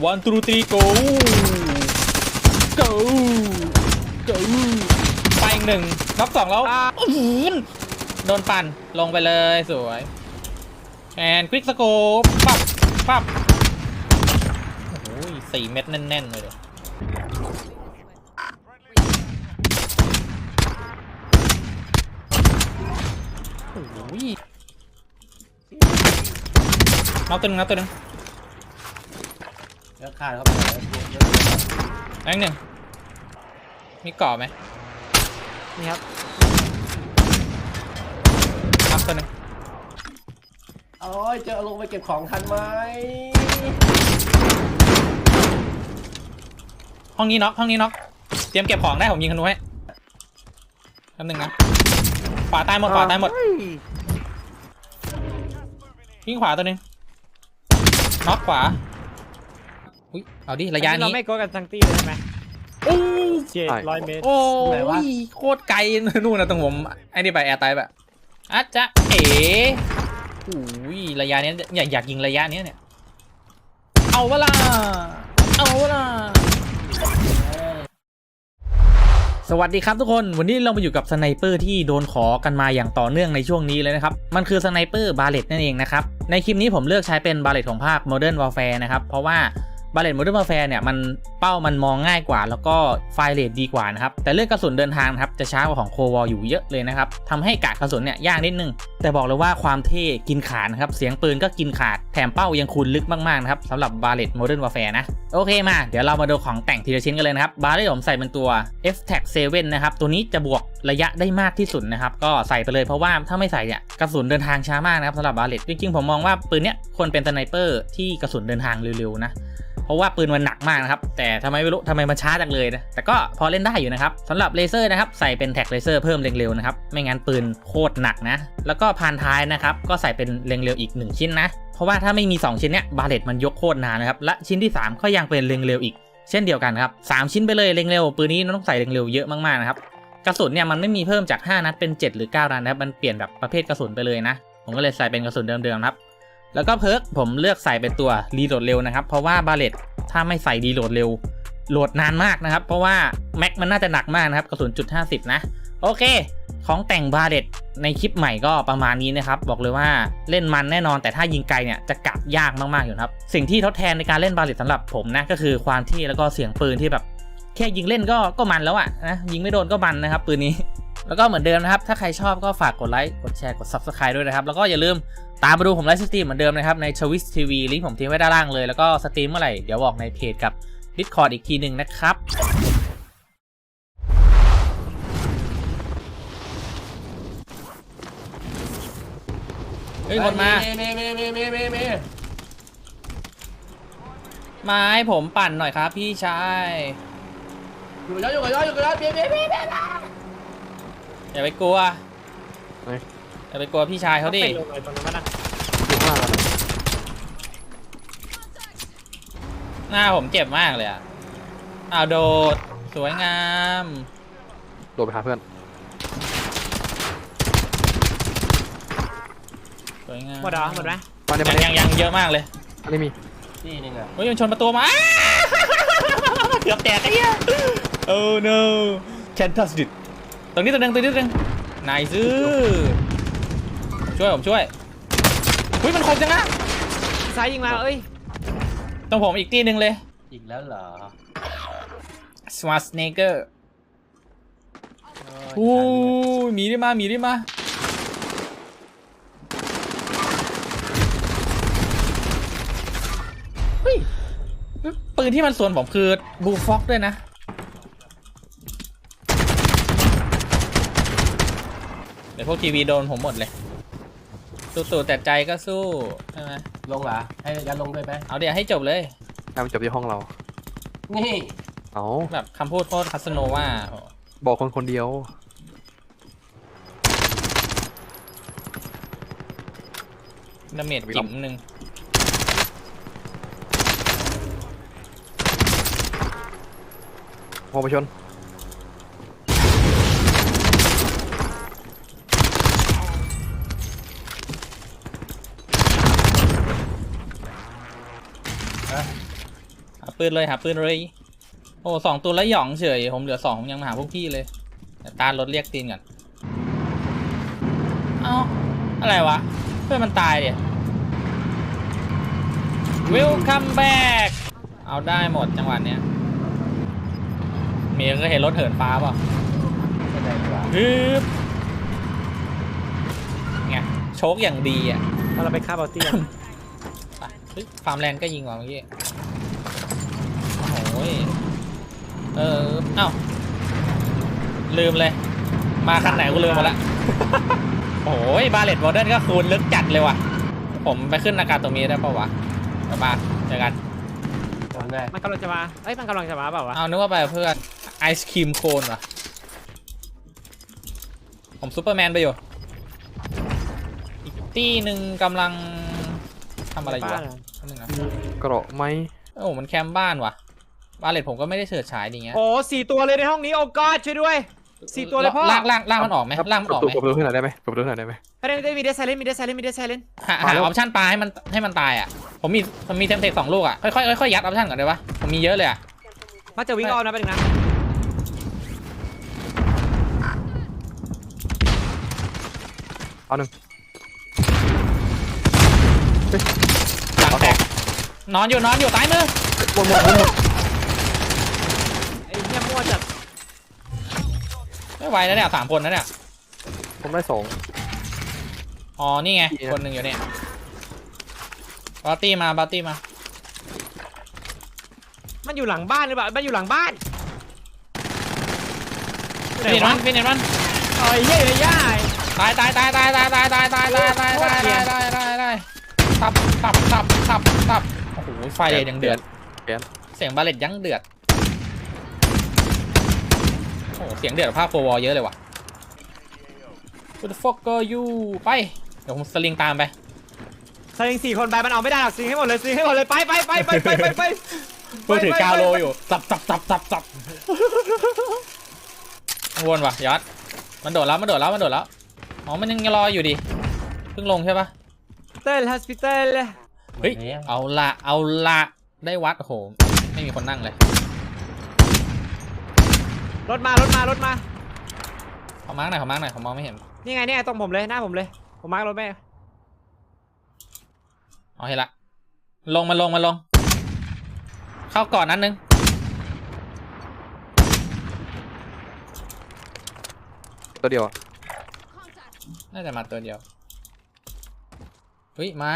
one two three go go go ไปอีกหนึ่งน็อกสองแล้วอื้อหือโดนปั่นลงไปเลยสวยแอนควิกสโคปปับปับโอ้ยสี่เม็ดแน่น ๆ เลยเดี๋ยวโอ้ยน็อกตัวหนึงน็อกตัวหนึง เยอะขาดเข้าไปเยอะแองหนึ่งมีเกาะไหมนี่ครับน็อกตัวหนึงโอ้ยเจอลงไปเก็บของทันไหมห้องนี้น็อกห้องนี้น็อกเตรียมเก็บของได้ผมยิงธนูให้แป๊บหนึงนะขวาตายหมดขวาตายหมด เฮ้ยวิ่งขวาตัวหนึงน็อกขวา อุ้ยเอาดิระยะอัเรานี้ไม่โกกันทั้งตีเลยใช่ไหมโอ้ยเจ็ดร้อยเมตร โอ้ยโคตรไกลนู่นนะตรงผมไอ้นี่ไปแอร์ไตแบบอาจจะเอ๋อุ้ยระยะเนี้ยอยากอยากยิงระยะเนี้ยเนี่ยเอาเวลาเอาเวลาสวัสดีครับทุกคนวันนี้เรามาอยู่กับสไนเปอร์ที่โดนขอกันมาอย่างต่อเนื่องในช่วงนี้เลยนะครับ มันคือสไนเปอร์บาเลตนั่นเองนะครับ ในคลิปนี้ผมเลือกใช้เป็นบาเลตของภาค Modern Warfare นะครับ เพราะว่า บาเลต Modern Warfare เนี่ยมันเป้ามันมองง่ายกว่า แล้วก็ไฟเรทดีกว่านะครับแต่เรื่องกระสุนเดินทางครับจะช้ากว่าของโควอลอยู่เยอะเลยนะครับทำให้กะกระสุนเนี่ยยากนิดนึง แต่บอกเลยว่าความเท่กินขาดนะครับ เสียงปืนก็กินขาด แถมเป้ายังคูณลึกมาก ๆ นะครับสำหรับบาเลต Modern Warfare นะ โอเคมา เดี๋ยวเรามาดูของแต่งทีละชิ้นกันเลยนะครับ บาร์ที่ผมใส่เป็นตัว F Tag 7นะครับ ตัวนี้จะบวกระยะได้มากที่สุดนะครับ ก็ใส่ไปเลยเพราะว่าถ้าไม่ใส่เนี่ยกระสุนเดินทางช้ามากนะครับสำหรับบาเลตจริง ๆ ผมมองว่าปืนเนี้ยควรเป็นสไนเปอร์ที่กระสุนเดินทางเร็วๆนะเพราะว่าปืนมันหนักมากนะครับ แต่ทำไมไม่รู้ทำไมมันช้าจังเลยนะ แต่ก็พอเล่นได้อยู่นะครับสำหรับเลเซอร์นะครับ ใส่เป็นแท็กเลเซอร์เพิ่มเร็งเร็วนะครับ ไม่งั้นปืนโคตรหนักนะ แล้วก็พานท้ายนะครับก็ใส่เป็นเร็งเร็วอีก 1 ชิ้นนะ เพราะว่าถ้าไม่มี 2 ชิ้นเนี้ยบาเลตมันยกโคตรนานนะครับและชิ้นที่ 3 ก็ยังเป็นเร็งเร็วอีก เช่นเดียวกันครับสามชิ้นไปเลยเร็งเร็วปืนนี้ต้องใส่เร็งเร็วเยอะมากๆนะครับกระสุนเนี่ยมันไม่มีเพิ่มจาก 5 นัดเป็น 7 หรือ 9 นัดนะครับมันเปลี่ยนแบบประเภทกระสุนไปเลยนะ ผมก็เลยใส่เป็นกระสุนเดิมๆครับแล้วก็เพิร์กผมเลือกใส่เป็นตัวรีโหลดเร็วนะครับเพราะว่าบาเลตถ้าไม่ใส่รีโหลดเร็วโหลดนานมากนะครับ เพราะว่าแม็กมันน่าจะหนักมากนะครับกระสุนจุด50นะ โอเค ของแต่งบาเลตในคลิปใหม่ก็ประมาณนี้นะครับ บอกเลยว่าเล่นมันแน่นอนแต่ถ้ายิงไกลเนี่ยจะกัดยากมากๆอยู่นะครับ สิ่งที่ทดแทนในการเล่นบาเลตสำหรับผมนะก็คือความที่แล้วก็เสียงปืนที่แบบ แค่ยิงเล่นก็ก็มันแล้วอะนะยิงไม่โดนก็มันนะครับปืนนี้แล้วก็เหมือนเดิมนะครับ ถ้าใครชอบก็ฝากกดไลค์ กดแชร์ กด Subscribe ด้วยนะครับ แล้วก็อย่าลืมตามมาดูผมไลฟ์สตรีมเหมือนเดิมนะครับ ใน Twitch TV ลิงก์ผมทิ้งไว้ด้านล่างเลย แล้วก็สตรีมเมื่อไหร่ เดี๋ยวบอกในเพจกับ Discord อีกทีหนึ่งนะครับ ฮ้ยคนมา เมย์เมย์เมย์เมย์เมย์เมย์มาให้ผมปั่นหน่อยครับพี่ชาย อยู่แล้วอยู่กับยอดอยู่กับยอดเมย์เมย์เมย์เมย์อย่าไปกลัว เฮ้ย อย่าไปกลัวพี่ชายเขาดิไปลงเลยตรงนั้นมันนะอยู่ข้างล่างอะหน้าผมเจ็บมากเลยอะอ้าวโดด สวยงาม โดดไปหาเพื่อน วยงามหมดเหรอหมดไหมมาเนี่ยยัมางเนี่ยัยงยังเยอะมากเลยอันนี้มีที่นึงอะ เฮ้ยมันชนประตูมาอ้าเกือบแตกไอ้เหี้ย oh no can't touch it ตรงนี้ตัวหนึงตัวนี้ตัวหนึงนายซื้อช่วยผมช่วยเฮ้ยมันคมจังนะซ้ายยิงมาเอ้ยตรงผมอีกตีหนึ่งเลย อีกแล้วเหรอ Schwarzenegger โอ้โอ้ยยหมีได้มาหมีได้มาเฮ้ย ปืนที่มันสวนผมคือบูฟ็อกด้วยนะ เดี๋ยวพวกทีวีโดนผมหมดเลย สู้ๆแต่ใจก็สู้ใช่ไหมลงเหรอให้ยันลงด้วยไหมเอาเดี๋ยวให้จบเลยแอมนจบที่ห้องเรา นี่เอาแบบคำพูดโคตรคาสโนว่า บอกคนคนเดียว ดาเมจจิ๋มหนึ่ง พอไปชน หาปืนเลยหาปืนเลย โอ้สองตัวแล้วหยองเฉย ผมเหลือสองผมยังมาหาพวกพี่เลยต่ตารถเรียกตีนก่อน เอ้า อะไรวะ เพื่อนมันตายเดี๋ย Welcome back เอาได้หมดจังหวะเนี้ย มียก็เห็นรถเหินฟ้าเปล่ะไม่ได้ดีกว่าฮึบไงโชคอย่างดีอะถ้าเราไปฆ่าบอลตี้กันไปเฮ้ยฟาร์มแลนด์ก็ยิงว่ะเมื่อกี้โอ้ยเออเอ้าลืมเลย มาคันไหนกูลืมหมาละโอ้ยบาเลตโมเดิร์นก็คูณลึกจัดเลยว่ะ ผมไปขึ้นอากาศตรงนี้ได้ปะวะเดี๋ยวมาเจอกันจำได้มันกำลังจะมาเอ้ย มันกำลังจะมาเปล่าวะ เอานึกว่าไปกับเพื่อน ไอศครีมโคนว่ะผมซูเปอร์แมนไปอยู่อีกตี้หนึ่งกำลังทำอะไรอยู่บ้าวะนเหรอแป๊บนึงนะกระโดดไหมโอ้มันแคมป์บ้านว่ะบาเลตผมก็ไม่ได้เฉิดฉายดีเงี้ยโอ้สี่ตัวเลยในห้องนี้โอ้กอดช่วยด้วยสี่ตัวเลยพ่อลากลากลากมันออกไหมลากมันออกเปิดไหมเปิดประตูขึ้นหน่อยได้ไหมเปิดประตูขึ้นหน่อยได้ไหมไม่ได้ไม่ได้มีเดซไซเลนมีเดซไซเลนมีเดซไซเลนหามาหาแล้อวอปชั่นปลาให้มันให้มันตายอะผมมีผมมีเทมเพลตสองลูกอะค่อยๆค่อยๆยัดออปชั่นก่อนได้ปะผมมีเยอะเลยอะมาจะวิ่งออกนะไปหนึ่งนะ เอาหนึ่งหลังแตกนอนอยู่นอนอยู่ตายมือหมดหมดหมดหมดไอ้เนี่ยมั่วจัดไม่ไหวแล้วเนี่ยสามคนแล้วเนี่ยผมได้สอง อ๋อนี่ไงดีนะคนหนึ่งอยู่เนี่ยบาร์ตี้มาบาร์ตี้มามันอยู่หลังบ้านหรือเปล่า มันอยู่หลังบ้านไหนฟินิชวะมันฟินิชมันเอ้ยเหี้ยเลยย่า ตายตายตายตายตายตายตายตายตายตายตายตายตายตายตายตับตับตับตับตับโอ้โหไฟเดยังเดือดเปลี่ยน เสียงบาเลตยังเดือดโอ้โหเสียงเดือดภาพโฟวอลเยอะเลยว่ะ What the fuck are you ไป เดี๋ยวผมสลิงตามไปสลิงสี่คนไปมันเอาไม่ได้หรอกซิงให้หมดเลยซิงให้หมดเลยไปไปไปไปไปไปไปพูดถือ9โลอยู่สับสับสับสับสับวนว่ะยอดมันโดดแล้วมันโดดแล้วมันโดดแล้ว อ๋อมันยังรออยู่ดิเพิ่งลงใช่ปะเต้ลฮอสพิทอลเฮ้ยเอาละเอาละได้วัดโอ้โหไม่มีคนนั่งเลย รถมารถมารถมาขอมาร์กหน่อยขอมาร์กหน่อยผมมองไม่เห็นนี่ไงเนี่ยตรงผมเลยหน้าผมเลยผมมาร์กรถแม่อ๋อเห็นละลงมาลงมาลง เข้าก่อนนั้นนึงตัวเดียวอะ น่าจะมาตัวเดียว เฮ้ย มา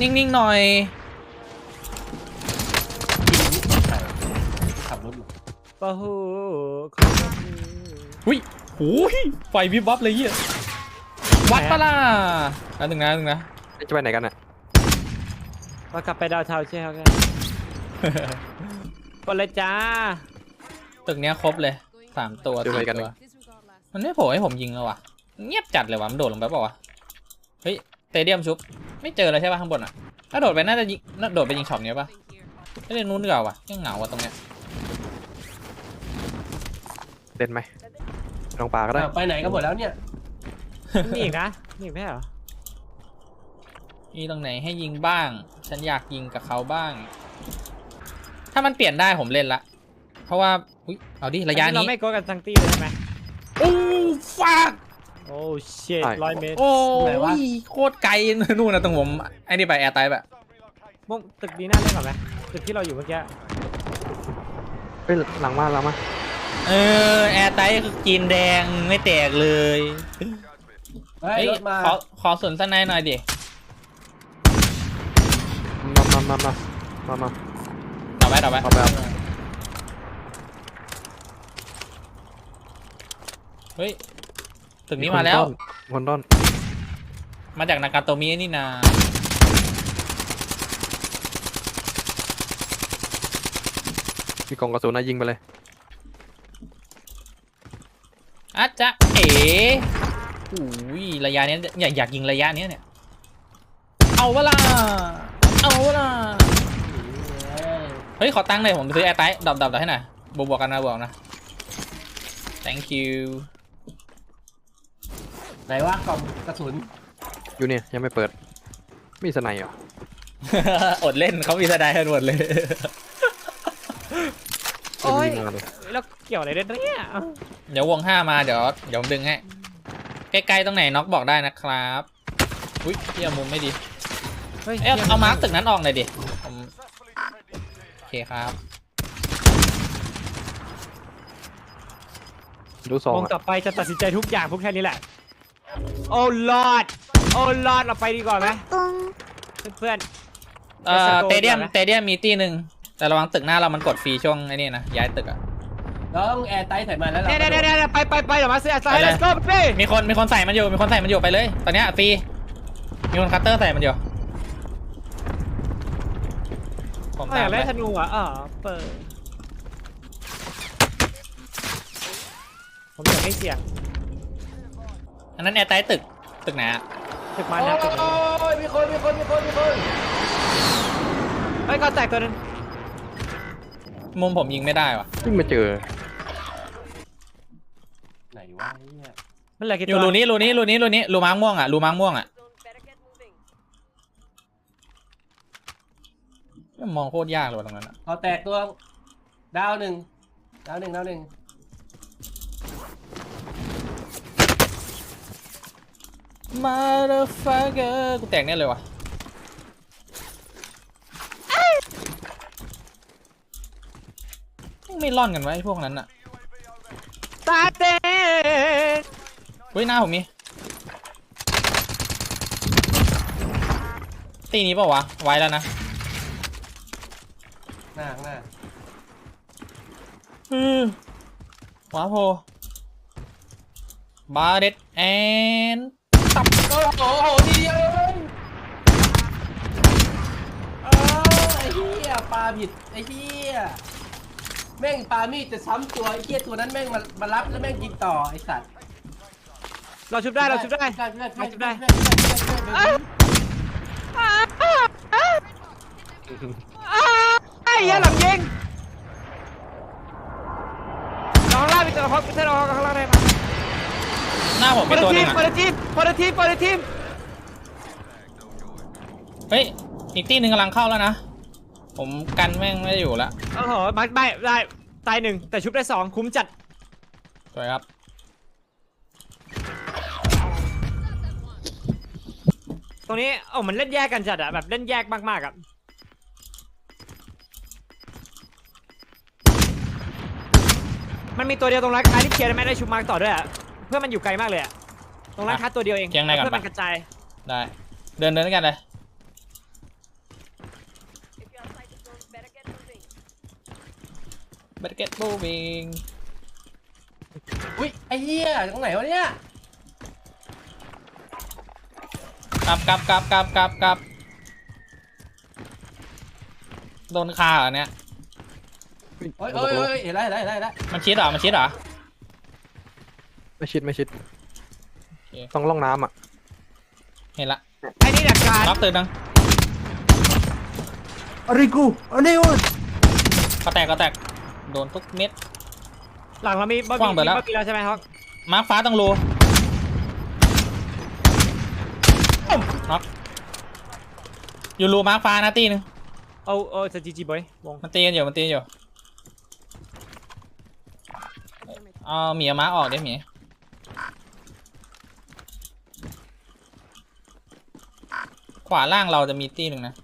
นิ่ง ๆ หน่อยขับรถอยู่ปะฮูหุยหูยไฟวิบวับเลยเฮียวัดปะล่ะอันหนึ่งนะอันหนึ่งนะ จะไปไหนกันอะเรากลับไปดาวเทาใช่ไหมครับกดเลยจ้า ตึกเนี้ยครบเลยสามตัวเจอสี่ไปกันตัหนึ่วงมันไม่โผล่ให้ผมยิงเลยว่ะ เงียบจัดเลยว่ะมันโดดลงไปเปล่าวะเฮ้ยเตเดียมชุบ ไม่เจอเลยใช่ป่ะข้างบนอะถ้าโดดไปน่าจะยิงน่าโดดไปยิงช็อปเนี้ยป่ะไม่เล่นนู้นดีกว่าว่ะยังเหงาว่ะตรงเนี้ยเล่นไหมลองปลาก็ได้อ้าวไปไหนกันหมดแล้วเนี่ยนี่อีกนะนี่อีกไม่ใช่เหรอมีตรงไหนให้ยิงบ้าง ฉันอยากยิงกับเขาบ้าง ถ้ามันเปลี่ยนได้ผมเล่นละ เพราะว่า อุ๊ยเอาดิระยะอัเรานี้ไม่โกดกันทั้งตีเลยใช่ไหมโอ้ฟัก โอ้เชิตใช่ร้อยเมตรโอ้ไหนวะ ยโคตรไกลนู่นนะตรงผมไอ้นี่ไปแอร์ไตแบบมงตึกดีน่าเล่นก่อนไหมตึกที่เราอยู่เมื่อกี้เฮ้ยหลังมาหลังมาเออแอร์ไตคือกินแดงไม่แตกเลยเฮ้ยเฮ้ยรถมาขอขอสวนสนายหน่อยดิมามามามามามาต่อไปต่อไปเอาไปเอาเฮ้ย ตึกนี้มาแล้ว คนต้นมาจากนากาโตมินี่นามีกล่องกระสุนนะยิงไปเลยอาจจะเอ๋อุ้ยระยะเนี้ยอยากอยากยิงระยะเนี้ยเนี่ย เอาเวลาเอาเวลาเฮ้ย ขอตังค์หน่อยผมซื้อแอร์ไตดับดับดับให้หน่อยบวกบวกกันนะบวกนะ thank you ไหนวะกล่องกระสุนอยู่เนี่ยยังไม่เปิด มีสไนเหรออดเล่นเขามีสไนด์กันหมดเลย โอ้ยยิงมาเลยแล้วเกี่ยวอะไรด้วยเนี่ยเดี๋ยววงห้ามาเดี๋ยวเดี๋ยวผมดึงให้ ใกล้ๆตรงไหนน็อกบอกได้นะครับ อุ้ยเที่ยมุมไม่ดีฮ้ยเอ๊ะเอามาร์กตึกนั้นออกหน่อยดิผมโอเคครับ ดูสองวงอะต่อไปจะตัดสินใจทุกอย่างพวกแค่นี้แหละ โอ้ลอด โอ้ลอด เราไปดีกว่าไหมเพื่อนเอ่อ Let's go เตเดียมก่อนนะเตเดียมมีตีหนึ่งแต่ระวังตึกหน้าเรามันกดฟรีช่วงไอ้นี่นะย้ายตึกอะเราต้องแอร์ไตท์ใส่มาแล้วๆเราเนี่ยเนี่ยเนี่ยเนี่ยไปไปไปเดี๋ยวมาซื้อสไลไปด์เลย let's go พี่มีคนมีคนใส่มันอยู่มีคนใส่มันอยู่ไปเลย ตอนเนี้ยฟรีมีคนคัตเตอร์ใส่มันอยู่ผมอ๋ออากตายมได้ไปธนูอะอ๋อเปิดผมอยากให้เสียง อันนั้นแอร์ใต้ตึกตึกไหนอะตึกโอมันนะตึกมัน้ยมีคนมีคนมีคนมีคนเฮ้ยก็แตกตัวหนึงมุมผมยิงไม่ได้วะเพิ่งมาเจอไหนวะเนี่ยมันเหลือกี่อตัยู่วรูนี้รูนี้รูนี้รูนี้รูม้าม่วงอะรูม้าม่วงอะมองโคตรยากเลยว่ะตรงนั้นอะพอแตกตัวดาวหนึ่งดาวหนึ่งดาวหนึ่ง มาเดอร์ฟักเกอร์กูแตกแน่เลยวะไม่ร่อนกันไวะไอ้พวกนั้นอะตาเต้นเฮ้ยหน้าผมมีตีนี้เปล่าวะ ไว้แล้วนะ หน้าข้างหน้าอือว้าโพบาเด็ดแอนตับ โอ้โหทีเดียวเลยเออไอ้เหี้ยปลาผิดไอ้เหี้ยแม่งปลามีดจะซ้ำตัวไอ้เหี้ยตัวนั้นแม่งมามารับแล้วแม่งยิงต่อไอ้สัตว์เราชุบได้เราชุบได้ได้ได้เราชุบได้ได้ได้ได้ ไอ้เหี้ยหลังยิงน้องล่าไปเจอเขาไปเจอน้องข้างล่างได้ไหม หน้าผมพมีอตัวหทีนึมงพออะทีมพอทีมพอทีมเฮ้ยอีกตีหนึ่งกำลังเข้าแล้วนะ ผมกันแม่งไม่อยู่แล้วโอ้โหมาไม่ได้ตายหนึ่งแต่ชุบได้สองคุ้มจัดสวยครับ ตรงนี้โอ้มันเล่นแยกกันจัดอะแบบเล่นแยกมากๆอะมันมีตัวเดียวตรงร้านค้าที่เคลียร์ได้ไหมได้ชุบมาร์กต่อด้วยอะ เพื่อนมันอยู่ไกลมากเลยอะตรงร้านค้าตัวเดียวเองเคียงในก่อนเพื่อนปะมันกระจายได้ เดินเดินด้วยกันเลย Better get moving อุ้ยไอ้เหี้ยตรงไหนวะเนี่ยกลับกลับกลับกลับกลับกลับโดนคาเหรอเนี่ยโอ้ยโอ้ยโอ้ยเห็นแล้วเห็นแล้วเห็นแล้วเห็นแล้วมันชิดเหรอ มันชิดเหรอ ไม่ชิดไม่ชิดเคต้องล่องน้ำอะเห็นละไอ้นี่ดักการล็อกตื่นดัง Ariku, Aneon! ก็แตกก็แตกโดนทุกเม็ด หลังเรามีบะหกว้างมี่ไปแล้วบะหมี่แล้วใช่ไหมครับมาร์คฟ้าต้องรูน็อกอยู่รูมาร์คฟ้านะตีหนึงเอาเอาจะจีจีบอยวงมันตีกันอยู่มันตีกันอยู่เอาหมีเอามาร์คออกเดี๋ยวหมี ขวาล่างเราจะมีตีหนึ่งนะ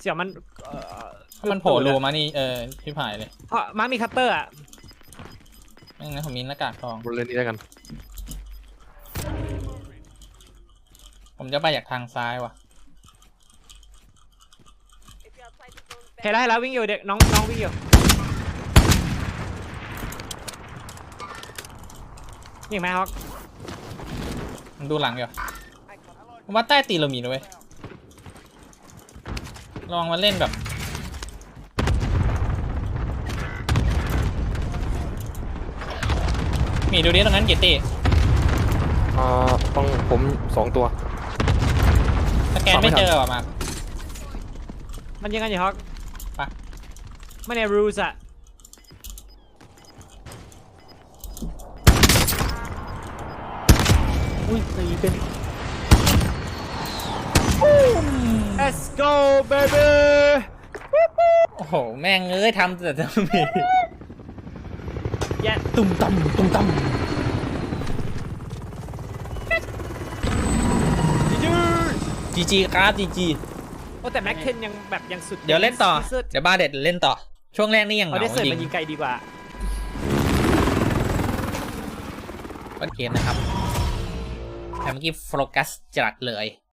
เสี่ยวมันเอ่อถ้ามันโผล่รูมานี่เออพี่ผายเลยเพราะมาร์คมีคัตเตอร์อะไม่งั้นผมมีหน้ากากทอง บนเลนนี้แล้วกัน ผมจะไปจากทางซ้ายว่ะเห็นแล้วเห็นแล้ววิ่งอยู่เด็กน้องน้องวิ่งอยู่ยิงไหมฮอก มันดูหลังอยู่ผมว่าใต้ตีนเรามีนะเว้ยลองมาเล่นแบบมีดูดิตรงนั้นกี่ตีอ่าต้องผมสองตัว สแกนไม่ตอบไม่ทันเจอว่ะมามันยิงกันอยู่ฮอกไป ไม่ในรูสอะ อุ้ยตีเป็น let's go baby โอ้โห แม่งเอ้ยทำแต่จะมีแย่ตุ้มต่ำตุ้มต่ำยืดจีจีครับจีจีโอ้แต่แม็กเทนยังแบบยังสุด เดี๋ยวเล่นต่อที่สุดเดี๋ยวบ้าเด็ดเล่นต่อ ช่วงแรกนี่ยังเหเอางาได้เสิร์จฟริมางยิงไกลดีกว่าเปิดเกมนะครับ แต่เมื่อกี้โฟกัสจัดเลย